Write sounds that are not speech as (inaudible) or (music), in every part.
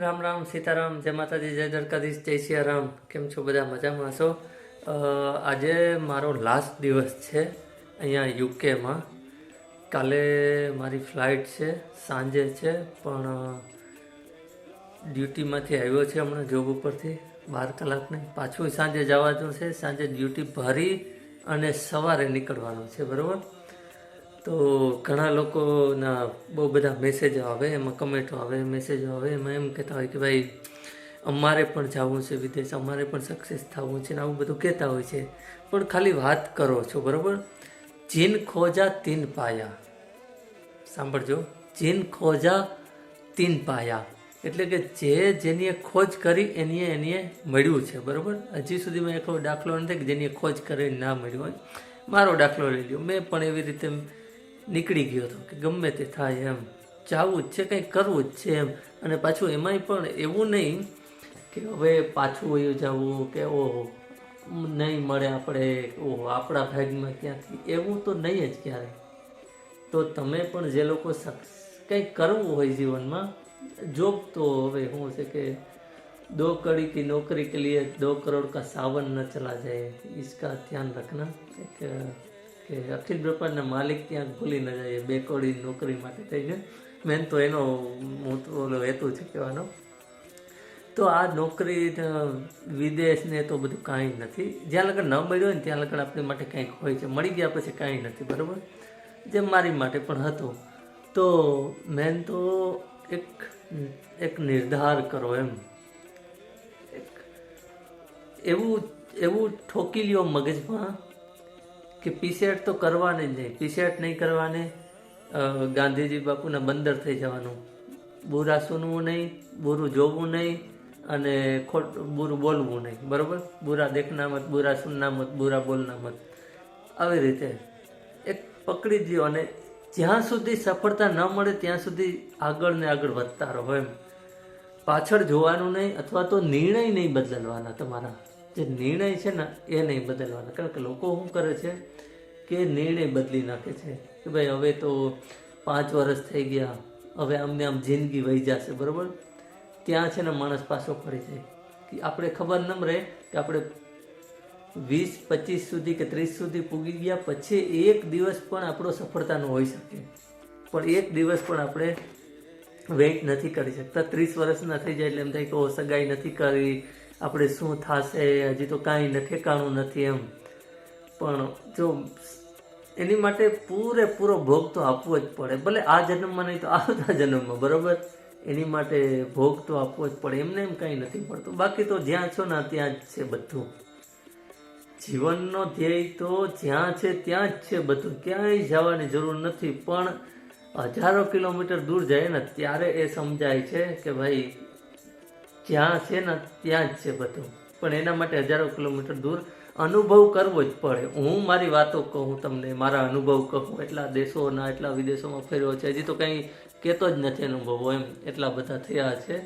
રામ રામ સીતારામ, જય માતાજી, જય દ્વારકાધીશ, જય સિયારામ. કેમ છો બધા? મજામાં છો આજે મારો લાસ્ટ દિવસ છે અહીંયા યુકેમાં. કાલે મારી ફ્લાઇટ છે, સાંજે છે, પણ ડ્યુટીમાંથી આવ્યો છે હમણાં જોબ ઉપરથી. બાર કલાકની પાછું સાંજે જવાનું છે, સાંજે ડ્યુટી ભરી અને સવારે નીકળવાનું છે, બરાબર? તો ઘણા લોકોના બહુ બધા મેસેજો આવે, એમાં કમેન્ટો આવે મેસેજો આવે, એમાં એમ કહેતા હોય કે ભાઈ, અમારે પણ જવું છે વિદેશ, અમારે પણ સક્સેસ થવું છે ને આવું બધું કહેતા હોય છે. પણ ખાલી વાત કરો છો, બરાબર? જીન ખોજા તીન પાયા. સાંભળજો. જીન ખોજા તીન પાયા. એટલે કે જે જેની ખોજ કરી એની એની મળ્યું છે, બરાબર? હજી સુધી મેં એટલો દાખલો નથી કે જેની ખોજ કરી ના મળ્યું હોય. મારો દાખલો લઈ લ્યો. મેં પણ એવી રીતે નીકળી ગયો હતો કે ગમે તે થાય એમ જાવું જ છે કંઈક કરવું જ છે એમ અને પાછું એમાંય પણ એવું નહીં કે હવે પાછું વયું જવું કે ઓહો નહીં મળે આપણે ઓહો આપણા ભાગમાં ક્યાંથી એવું તો નહીં જ ક્યારે તો તમે પણ જે લોકો સક્સ કંઈક કરવું હોય જીવનમાં જોબ તો હવે શું છે કે दो कड़ी की नौकरी के लिए दो करोड़ का सावन न चला जाए इसका ધ્યાન રખના એક કે અખિલ બ્રહ્માંડના માલિક ત્યાં ભૂલી ન જાય બે કરોડની નોકરી માટે થઈને મેન તો એનો ઓલો હેતુ છે કહેવાનો. તો આ નોકરી વિદેશને તો બધું કાંઈ નથી. જ્યાં લગન ન મળ્યું હોય ને ત્યાં લગન આપણી માટે કંઈક હોય છે. મળી ગયા પછી કાંઈ નથી, બરાબર? જે મારી માટે પણ હતું. તો મેન તો એક એક નિર્ધાર કરો એમ. એક એવું એવું ઠોકી લ્યો મગજમાં કે પીસેટ તો કરવાની જ નહીં. પીસેટ નહીં કરવાને ગાંધીજી બાપુના બંદર થઈ જવાનું. બુરા સુનવું નહીં, બુરું જોવું નહીં અને ખોટ, બુરું બોલવું નહીં. બરાબર? બુરા દેખના મત, બુરા સુનના મત, બુરા બોલના મત. આવી રીતે. એક પકડી દો અને જ્યાં સુધી સફળતા ન મળે ત્યાં સુધી આગળ ને આગળ વધતા રહો એમ. પાછળ જોવાનું નહીં અથવા તો નિર્ણય નહીં બદલવાના તમારા. જે નિર્ણય છે ને, એ નહીં બદલવાના. કારણ કે લોકો શું કરે છે કે નિર્ણય બદલી નાખે છે. કે ભાઈ હવે તો પાંચ વર્ષ થઈ ગયા, હવે આમને આમ જિંદગી વહી જશે, બરાબર? ત્યાં છે ને માણસ પાછો ફરી જાય. કે આપણે ખબર ન રહે કે આપણે વીસ, પચીસ સુધી કે ત્રીસ સુધી પૂગી ગયા, પછી એક દિવસ પણ આપણો સફળતાનો હોઈ શકે. પણ એક દિવસ પણ આપણે વેઇટ નથી કરી શકતા. ત્રીસ વર્ષના થઈ જાય એટલે એમ થાય કે સગાઈ નથી કરી. આપણે શું થશે, હજી તો કાંઈ ન ઠેકાણું નથી એમ. પણ જો એની માટે પૂરેપૂરો ભોગ તો આપવો જ પડે. ભલે આ જન્મમાં નહીં તો આવતા જન્મમાં, બરાબર? એની માટે ભોગ તો આપવો જ પડે. એમને એમ કાંઈ નથી પડતું. બાકી તો જ્યાં છો ને ત્યાં જ છે બધું. જીવનનો ધ્યેય તો જ્યાં છે ત્યાં જ છે બધું. ક્યાંય જવાની જરૂર નથી. પણ હજારો કિલોમીટર દૂર જાય ને, ત્યારે એ સમજાય છે કે ભાઈ જ્યાં છે ને ત્યાં જ છે બધું. પણ એના માટે હજારો કિલોમીટર દૂર અનુભવ કરવો જ પડે. હું મારી વાતો કહું તમને, મારા અનુભવ કહું. એટલા દેશોના, એટલા વિદેશોમાં ફેર્યો છે. હજી તો કંઈ કહેતો જ નથી અનુભવો એમ. એટલા બધા થયા છે.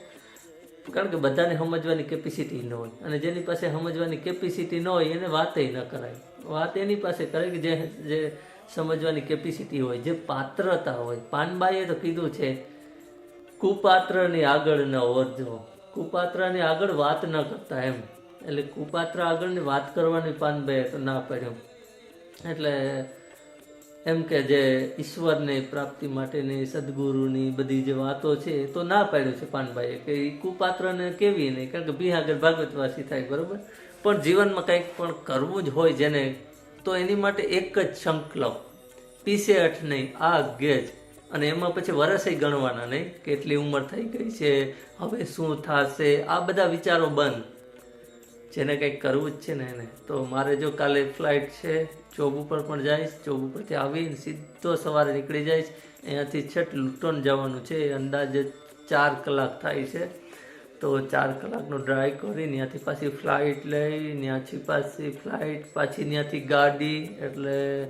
કારણ કે બધાને સમજવાની કેપેસિટી ન હોય. અને જેની પાસે સમજવાની કેપેસિટી ન હોય, એને વાતે ન કરાય. વાત એની પાસે કરે કે જે જે સમજવાની કેપેસિટી હોય, જે પાત્રતા હોય. પાનબાઈએ તો કીધું છે, કુપાત્રની આગળ ન ઓરજો કુપાત્રની આગળ વાત ન કરતા એમ. એટલે કુપાત્ર આગળની વાત કરવાની પાનભાઈએ તો ના પડ્યો. એટલે એમ કે જે ઈશ્વરની પ્રાપ્તિ માટેની, સદગુરુની બધી જે વાતો છે એ તો ના પાડ્યું છે પાનભાઈએ, કે એ કુપાત્રને કેવી નહીં, કારણ કે બિહાગર ભાગવતવાસી થાય, બરાબર? પણ જીવનમાં કંઈક પણ કરવું જ હોય જેને, તો એની માટે એક જ સંકલ્પ પીસે અઠ નહીં આ ગેજ. અને એમાં પછી વરસે ગણવાના, નહીં? કેટલી ઉંમર થઈ ગઈ છે? હવે શું થશે? આ બધા વિચારો બંધ. જેને કંઈક કરવું જ છે ને એને. તો મારે જો કાલે ફ્લાઇટ છે જોબ ઉપર પણ જઈશ જોબ ઉપરથી આવીને સીધો સવારે નીકળી જઈશ. અહીંયાથી છઠ લૂંટોન જવાનું છે. અંદાજે ચાર કલાક થાય છે. તો ચાર કલાકનો ડ્રાઈવ કરી ત્યાંથી પાછી ફ્લાઇટ લઈ, ત્યાંથી પાછી ફ્લાઇટ પાછી ત્યાંથી ગાડી, એટલે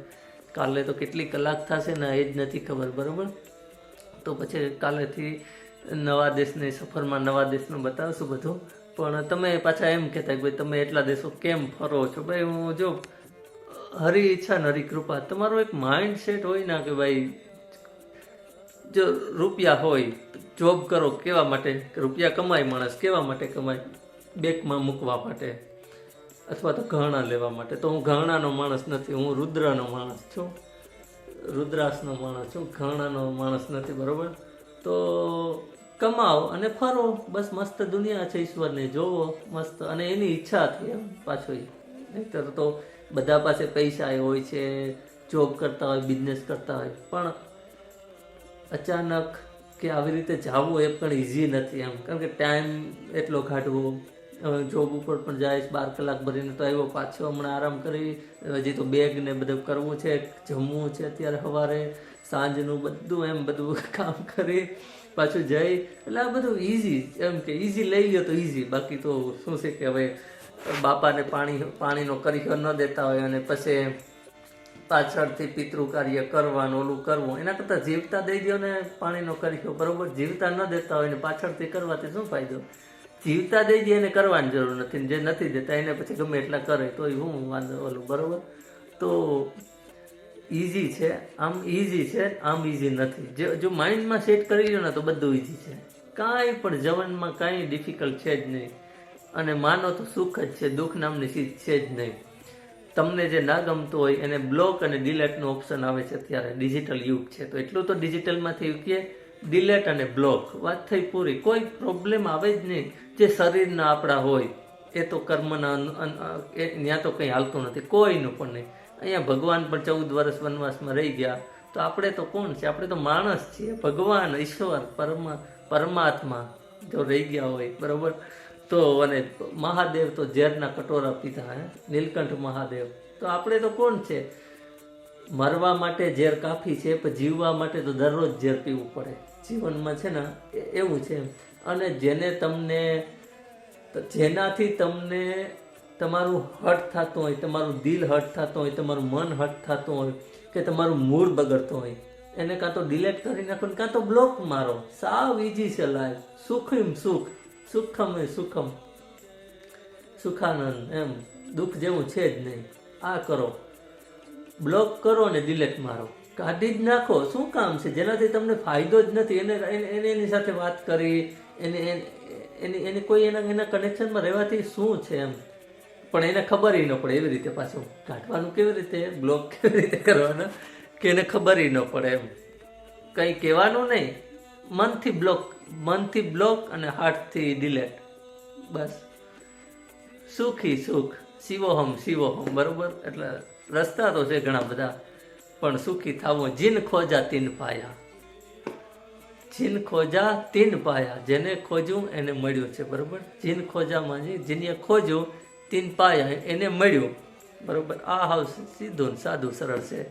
કાલે તો કેટલી કલાક થશે ને એ જ નથી ખબર, બરાબર? તો પછી કાલેથી નવા દેશની, સફરમાં નવા દેશનું બતાવશું બધું. પણ તમે પાછા એમ કહેતા કે ભાઈ તમે એટલા દેશો કેમ ફરો છો? ભાઈ હું જો, હરી ઈચ્છા ને હરી કૃપા. તમારો એક માઇન્ડ સેટ હોય ના કે ભાઈ જો રૂપિયા હોય જોબ કરો કેવા માટે? રૂપિયા કમાય માણસ, કેવા માટે કમાય? બેંકમાં મૂકવા માટે. અથવા તો ગહણા લેવા માટે. તો હું ગહણાનો માણસ નથી, હું રુદ્રનો માણસ છું. રુદ્રાસનો માણસ છું, ઘણાનો માણસ નથી, બરાબર? તો કમાઓ અને ફરો. બસ મસ્ત દુનિયા છે ઈશ્વરને જોવો, મસ્ત. અને એની ઈચ્છા હતી એમ પાછો નહીંતર તો બધા પાસે પૈસા હોય છે જોબ કરતા હોય બિઝનેસ કરતા હોય. પણ અચાનક કે આવી રીતે જાવું એ પણ ઇઝી નથી એમ. કારણ કે ટાઈમ એટલો કાઢવો જોબ ઉપર પણ જાય બાર કલાક ભરીને તો આવ્યો, પાછો હમણાં આરામ કરી હજી તો બેગ ને બધું કરવું છે, જમવું છે અત્યારે સવારે, સાંજનું બધું એમ બધું (laughs) કામ કરી, પાછું જઈ, એટલે આ બધું ઇઝી એમ કે ઇઝી લઈ લ્યો તો ઇઝી બાકી તો શું છે કે હવે બાપાને પાણી, પાણીનો કરીખો ન દેતા હોય અને પછી પાછળથી પિતૃ કાર્ય કરવાનું, ઓલું કરવું, એના કરતાં જીવતા દઈ દો ને પાણીનો કરિયો બરોબર, જીવતા ન દેતા હોય ને પાછળથી કરવાથી શું ફાયદો? જીવતા દઈ દે એને કરવાની જરૂર નથી જે નથી દેતા એને પછી ગમે એટલા કરે તોય હું વાંધો ઓલું, બરાબર? તો ઇઝી છે, આમ ઇઝી છે, આમ ઇઝી નથી. જે, જો માઇન્ડમાં સેટ કરી લો ને તો બધું ઇઝી છે. કાંઈ પણ જવનમાં કાંઈ ડિફિકલ્ટ છે જ નહીં. અને માનો તો સુખ જ છે, દુઃખ નામની ચીજ છે જ નહીં. તમને જે ના ગમતું હોય એને બ્લોક અને ડિલેટનો ઓપ્શન આવે છે અત્યારે ડિજિટલ યુગ છે. તો એટલું તો ડિજિટલમાંથી કે ડિલેટ અને બ્લોક વાત થઈ પૂરી. કોઈ પ્રોબ્લેમ આવે જ નહીં. જે શરીરના આપણા હોય, એ તો કર્મના ત્યાં તો કંઈ હાલતું નથી. કોઈનું પણ નહીં. અહીંયા ભગવાન પણ ચૌદ વર્ષ વનવાસમાં રહી ગયા. તો આપણે તો કોણ છે આપણે તો માણસ છીએ. ભગવાન, ઈશ્વર, પરમા, પરમાત્મા જો રહી ગયા હોય, બરાબર? તો અને મહાદેવ તો ઝેરના કટોરા પીધા, હે? નીલકંઠ મહાદેવ. તો આપણે તો કોણ છે મરવા માટે ઝેર કાફી છે, પણ જીવવા માટે તો દરરોજ ઝેર પીવું પડે. જીવનમાં છે ને એવું છે. અને જેને તમને, જેનાથી તમને તમારું હટ થતું હોય, તમારું દિલ હટ થતું હોય, તમારું મન હટ થતું હોય, કે તમારું મૂડ બગડતો હોય, એને કાં તો ડિલેટ કરી નાખો ને કાં તો બ્લોક મારો. સાવ ઇઝી છે લાઈફ સુખમ સુખ. સુખમ એ સુખમ. સુખાનંદ, એમ. દુઃખ જેવું છે જ નહીં. આ કરો. બ્લોક કરો ને ડિલેટ મારો. કાઢી જ નાખો. શું કામ છે? જેનાથી તમને ફાયદો જ નથી. એને, એને- એને સાથે વાત કરી, એને- એની એની કોઈ એના એના કનેક્શનમાં રહેવાથી શું છે એમ? પણ એને ખબર ન પડે એવી રીતે પાછું કાઢવાનું કેવી રીતે? બ્લોક કેવી રીતે કરવાના? કે એને ખબર ન પડે એમ. કંઈ કહેવાનું નહીં. મનથી બ્લોક મનથી બ્લોક અને હાર્ટથી ડિલેટ બસ. સુખી સુખ. શિવોહમ શિવોહમ, બરાબર? એટલે રસ્તા તો છે ઘણા બધા, પણ સુખી થાવો. જીન ખોજા તીન પાયા. જીન ખોજા તીન પાયા. જેને ખોજ્યું એને મળ્યું છે, બરોબર? જીન ખોજામાં જે જેને ખોજ્યું તીન પાયા એને મળ્યું, બરોબર? આ હાવ સીધું સાદું સરળ છે.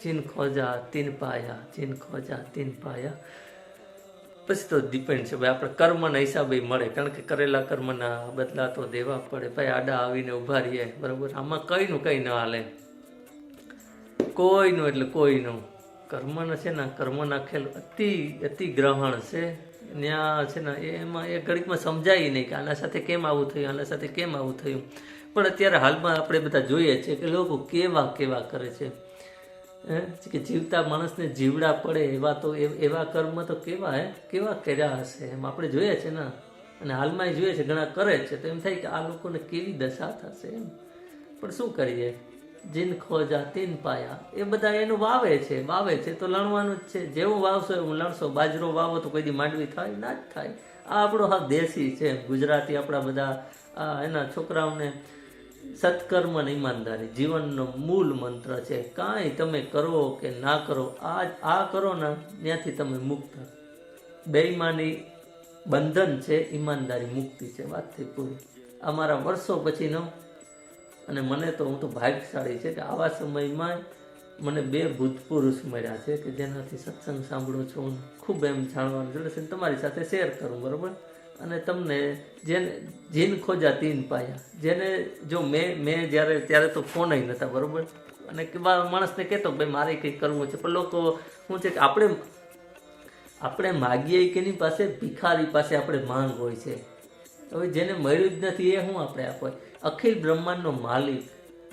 જીન ખોજા તીન પાયા, જીન ખોજા તીન પાયા. પછી તો ડિપેન્ડ છે. ભાઈ, આપણે કર્મના હિસાબે મળે. કારણ કે કરેલા કર્મના બદલા તો દેવા પડે. ભાઈ, આડા આવીને ઊભા રહીએ. બરાબર? આમાં કંઈનું કંઈ ન હાલે. કોઈનું એટલે કોઈનું કર્મના છે ને કર્મ ખેલ અતિ અતિ ગ્રહણ છે. ત્યાં છે ને, એમાં એ ઘડીકમાં સમજાય નહીં કે આના સાથે કેમ આવું થયું, આના સાથે કેમ આવું થયું. પણ અત્યારે હાલમાં આપણે બધા જોઈએ છીએ કે લોકો કેવા કેવા કરે છે. કે જીવતા માણસને જીવડા પડે એવા તો એવા કર્મ તો કેવા હે? કેવા કર્યા હશે એમ આપણે જોઈએ છે ને. અને હાલમાં જોઈએ છે, ઘણા કરે છે. તો એમ થાય કે આ લોકોને કેવી દશા થશે એમ? પણ શું કરીએ? જીન ખોજા, તીન પાયા, એ બધા એનું વાવે છે વાવે છે. તો લણવાનું જ છે. જેવું વાવશો એવું લણશો. બાજરો વાવો તો કોઈ દી માંડવી થાય, ના જ થાય. આ આપણો હા દેશી છે ગુજરાતી આપણા બધા એના છોકરાઓને સત્કર્મ અને ઈમાનદારી. જીવનનો મૂળ મંત્ર છે, કાંઈ તમે કરો કે ના કરો, આ આ કરો ને ત્યાંથી તમે મુક્ત. બેઈમાની બંધન છે, ઈમાનદારી મુક્તિ છે, વાત થઈ પૂરી. અમારા વર્ષો પછીનો, અને મને તો હું તો ભાગ્યશાળી છે કે આવા સમયમાં મને બે ભૂતપુરુષ મળ્યા છે કે જેનાથી સત્સંગ સાંભળું છું ખૂબ એમ જાણવાનું જોડે છે તમારી સાથે શેર કરું, બરાબર? અને તમને જેને, જીન ખોજા તીન પાયા. જેને જો મેં મેં જ્યારે, ત્યારે તો ફોન નહોતા બરાબર? અને માણસને કહેતો ભાઈ, મારે કંઈક કરવું છે. પણ લોકો શું છે કે આપણે આપણે માગીએ કે એની પાસે ભિખારી પાસે આપણે માંગ હોય છે. હવે જેને મળ્યું જ નથી, એ શું આપણે આપો? અખિલ બ્રહ્માંડનો માલિક,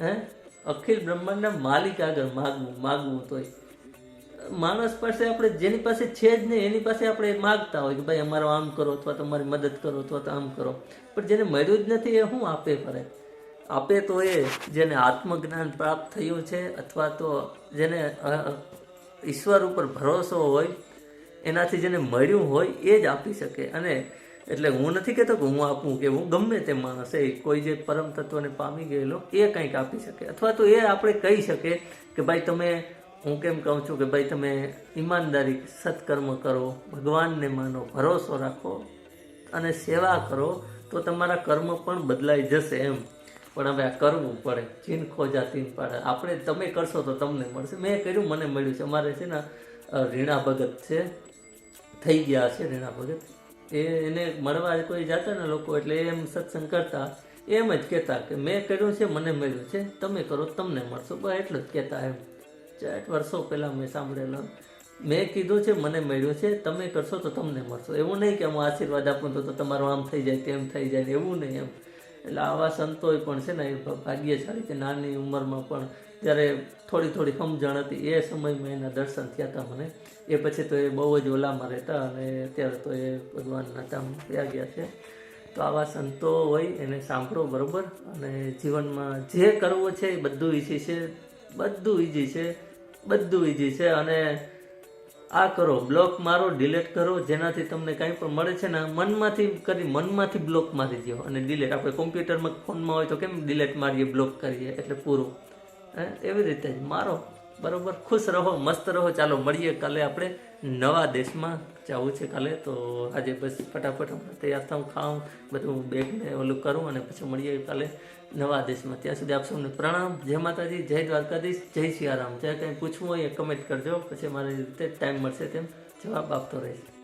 હે? અખિલ બ્રહ્માંડના માલિક આગળ માગવું માગવું તોય. માણસ પાસે આપણે જેની પાસે છે જ નહીં, એની પાસે આપણે માગતા હોય કે ભાઈ અમારો આમ કરો અથવા તો અમારી મદદ કરો અથવા તો આમ કરો. પણ જેને મળ્યું જ નથી એ શું આપે કરે આપે તો એ જેને આત્મજ્ઞાન પ્રાપ્ત થયું છે અથવા તો જેને ઈશ્વર ઉપર ભરોસો હોય, એનાથી જેને મળ્યું હોય એ જ આપી શકે. અને એટલે હું નથી કહેતો કે હું આપું કે હું ગમે તે માણસ એ કોઈ જે પરમ તત્વને પામી ગયેલો, એ કંઈક આપી શકે. અથવા તો એ આપણે કહી શકે કે ભાઈ તમે હું કેમ કહું છું કે ભાઈ તમે ઈમાનદારી, સત્કર્મ કરો, ભગવાનને માનો, ભરોસો રાખો અને સેવા કરો, તો તમારા કર્મ પણ બદલાઈ જશે એમ. પણ હવે આ કરવું પડે. ચીન ખોજા તીન પાડે. આપણે તમે કરશો તો તમને મળશે. મેં કર્યું, મને મળ્યું છે. અમારે છે ને રીણા ભગત છે. થઈ ગયા છે રીણા ભગત. એ, એને મળવા કોઈ જતા ને લોકો એટલે એમ સત્સંગ કરતા. એમ જ કહેતા કે, મેં કર્યું છે, મને મળ્યું છે. તમે કરો, તમને મળશો. બસ એટલું જ કહેતા એમ. ચાર વર્ષો પહેલાં મેં સાંભળેલો. મેં કીધું છે, મને મળ્યો છે, તમે કરશો તો તમને મળશો. એવું નહીં કે હું આશીર્વાદ આપું તો તમારું આમ થઈ જાય, તેમ થઈ જાય એવું નહીં એમ. એટલે આવા સંતોય પણ છે ને, એ ભાગ્યશાળી છે નાની ઉંમરમાં પણ જ્યારે થોડી થોડી સમજણ હતી, એ સમયમાં એના દર્શન થયા હતા મને. એ પછી તો એ બહુ જ ઓલામાં રહેતા અને અત્યારે તો એ ભગવાનના ધામ ત્યાં ગયા છે. તો આવા સંતો હોય, એને સાંભળો બરાબર. અને જીવનમાં જે કરવું છે એ બધું ઈઝી છે, બધું ઈઝી છે. બધું ઈઝી છે અને આ કરો બ્લોક મારો ડિલેટ કરો, જેનાથી તમને કાંઈ પણ મળે છે ને, મનમાંથી, કરી મનમાંથી બ્લોક મારી દો અને ડિલેટ આપણે કોમ્પ્યુટરમાં ફોનમાં હોય તો કેમ ડિલેટ મારીએ બ્લોક કરીએ? એટલે પૂરું. હે? એવી રીતે જ. મારો. બરાબર? ખુશ રહો, મસ્ત રહો. ચાલો, મળીએ કાલે આપણે નવા દેશમાં. જવું છે કાલે, તો આજે બસ ફટાફટ તૈયાર થાઉં, ખાઉં, બધું બેગને ઓલું કરું અને પછી મળીએ કાલે. નવા દેશમાં. ત્યાં સુધી આપ સૌને પ્રણામ. જય માતાજી, જય દ્વારકાધીશ, જય સિયારામ. જ્યાં કંઈ પૂછવું હોય એ કમેન્ટ કરજો. પછી મારી રીતે ટાઈમ મળશે તેમ જવાબ આપતો રહીશ.